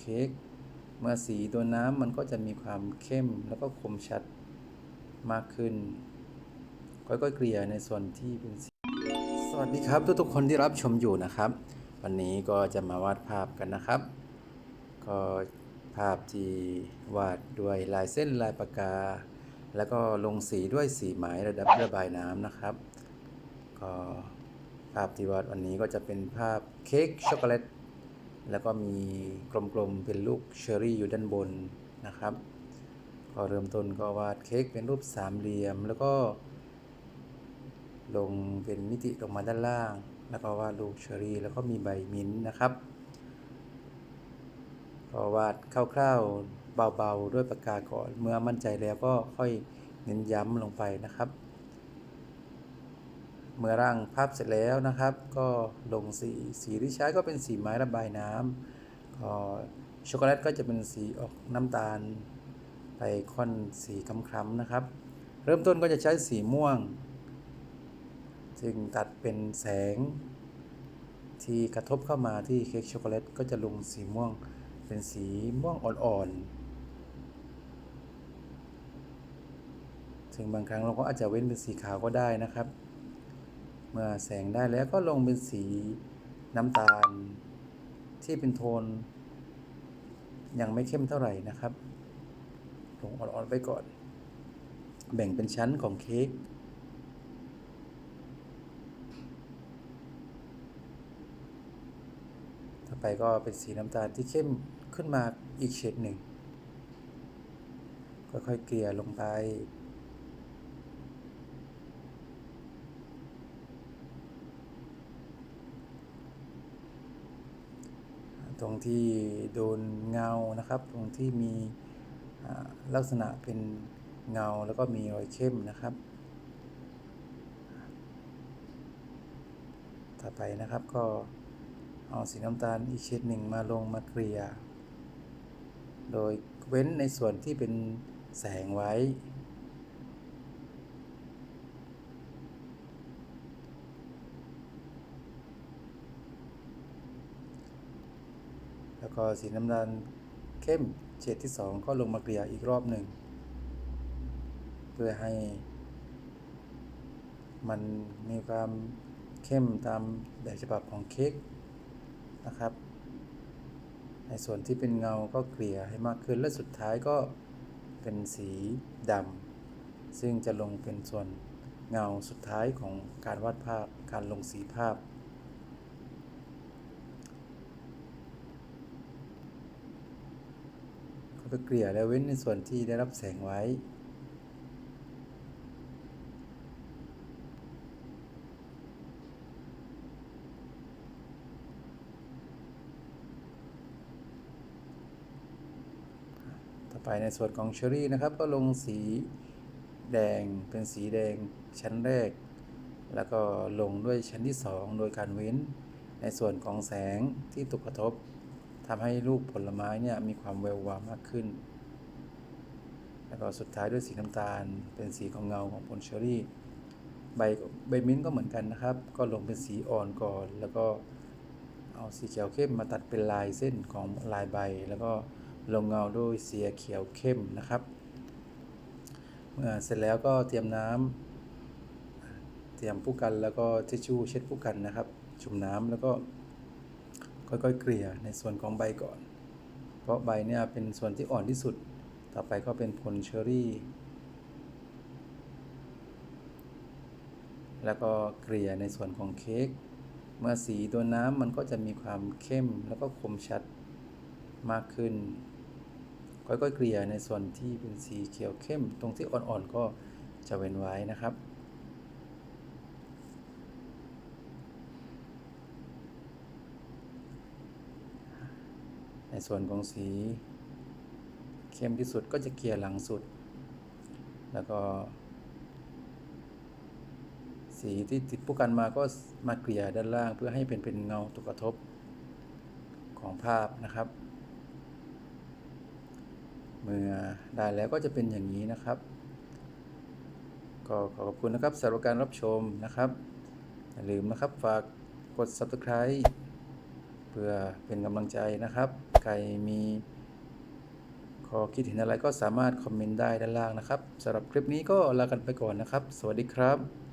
เค้กเมื่อสีตัวน้ำมันก็จะมีความเข้มแล้วก็คมชัดมากขึ้น ค่อยๆเกลี่ยในส่วนที่เป็นสี สวัสดีครับทุกๆคนที่รับชมอยู่นะครับ วันนี้ก็จะมาวาดภาพกันนะครับ ก็ภาพที่วาดด้วยลายเส้นลายปากกา แล้วก็ลงสีด้วยสีไหมระดับระบายน้ำนะครับ ก็ภาพที่วาดวันนี้ก็จะเป็นภาพเค้กช็อกโกแลต แล้วก็มีกลมๆเป็นลูกเชอร์รี่อยู่ด้านบนนะครับก็เริ่มต้นก็วาดเค้กเป็นรูปสามเหลี่ยม แล้วก็ลงเป็นมิติลงมาด้านล่าง แล้วก็วาดลูกเชอรี่ แล้วก็มีใบมิ้นนะครับก็วาดคร่าวๆเบาๆ ด้วยปากกาก่อน เมื่อมั่นใจแล้วก็ค่อยเน้นย้ำลงไปนะครับ เมื่อร่างภาพเสร็จแล้วนะครับ ก็ลงสีสีที่ใช้ก็เป็นสีไม้ระบายน้ำก็ช็อกโกแลตก็จะเป็นสีออกน้ำตาล ไปค่อนสีคล้ำๆนะครับ เริ่มต้นก็จะใช้สีม่วง จึงตัดเป็นแสง ที่กระทบเข้ามาที่เค้กช็อกโกแลตก็จะลงสีม่วงเป็นสีม่วงอ่อนๆ ถึงบางครั้งเราก็อาจจะเว้นเป็นสีขาวก็ได้นะครับ เมื่อแสงได้แล้วก็ลงเป็นสีน้ำตาล ที่เป็นโทน ยังไม่เข้มเท่าไหร่นะครับลงอ่อนๆไปก่อน แบ่งเป็นชั้นของเค้กต่อไปก็เป็นสีน้ำตาลที่เข้มขึ้นมาอีกเฉดหนึ่งค่อยๆเกลี่ยลงไป ตรงที่โดนเงานะครับ ตรงที่มีลักษณะเป็นเงาแล้วก็มีรอยเข้มนะครับ ต่อไปนะครับก็เอาสีน้ำตาลอีกเฉดหนึ่งมาลงมาเกลี่ย โดยเว้นในส่วนที่เป็นแสงไว้ แล้วก็สีน้ำตาลเข้มเฉดที่สองก็ลงมาเกลี่ยอีกรอบหนึ่ง เพื่อให้ มันมีความเข้มตามแบบฉบับของเค้กนะครับ ในส่วนที่เป็นเงาก็เกลี่ยให้มากขึ้น และสุดท้ายก็เป็นสีดำซึ่งจะลงเป็นส่วนเงาสุดท้ายของการวาดภาพการลงสีภาพ ก็ไปเกลี่ยแล้วเว้นในส่วนที่ได้รับแสงไว้ ต่อไปในส่วนของเชอรี่นะครับ ก็ลงสีแดงเป็นสีแดงชั้นแรก แล้วก็ลงด้วยชั้นที่ 2 โดยการเว้นในส่วนของแสงที่ตกกระทบ ทำให้รูปผลไม้เนี่ยมีความแวววาวมากขึ้น แล้วก็สุดท้ายด้วยสีน้ำตาล เป็นสีของเงาของผลเชอรี่ ใบใบมิ้นก็เหมือนกันนะครับ ก็ลงเป็นสีอ่อนก่อน แล้วก็เอาสีเขียวเข้มมาตัดเป็นลายเส้นของลายใบ แล้วก็ลงเงาด้วยสีเขียวเข้มนะครับเมื่อเสร็จแล้วก็เตรียมน้ำเตรียมผู้กันแล้วก็ทิชชู่เช็ดผู้กันนะครับ จุ่มน้ำแล้วก็ ค่อยๆเกลี่ยในส่วนของใบก่อน เพราะใบเนี่ยเป็นส่วนที่อ่อนที่สุด ต่อไปก็เป็นผลเชอรี่ แล้วก็เกลี่ยในส่วนของเค้ก เมื่อสีตัวน้ำมันก็จะมีความเข้มแล้วก็คมชัดมากขึ้น ค่อยๆเกลี่ยในส่วนที่เป็นสีเขียวเข้ม ตรงที่อ่อนๆก็จะเว้นไว้นะครับ ส่วนของสีเข้มที่สุดก็จะเกลี่ยหลังสุด แล้วก็ สีที่ติดผู้กันมาก็มาเกลี่ยด้านล่างเพื่อให้เป็นเป็นเงาตกกระทบของภาพนะครับ เมื่อได้แล้วก็จะเป็นอย่างนี้นะครับ ก็ขอขอบคุณนะครับสำหรับการรับชมนะครับ อย่าลืมนะครับฝากกด subscribe เพื่อเป็นกำลังใจนะครับ ใครมีข้อคิดเห็นอะไรก็สามารถคอมเมนต์ได้ด้านล่างนะครับสำหรับคลิปนี้ก็ลากันไปก่อนนะครับ สวัสดีครับ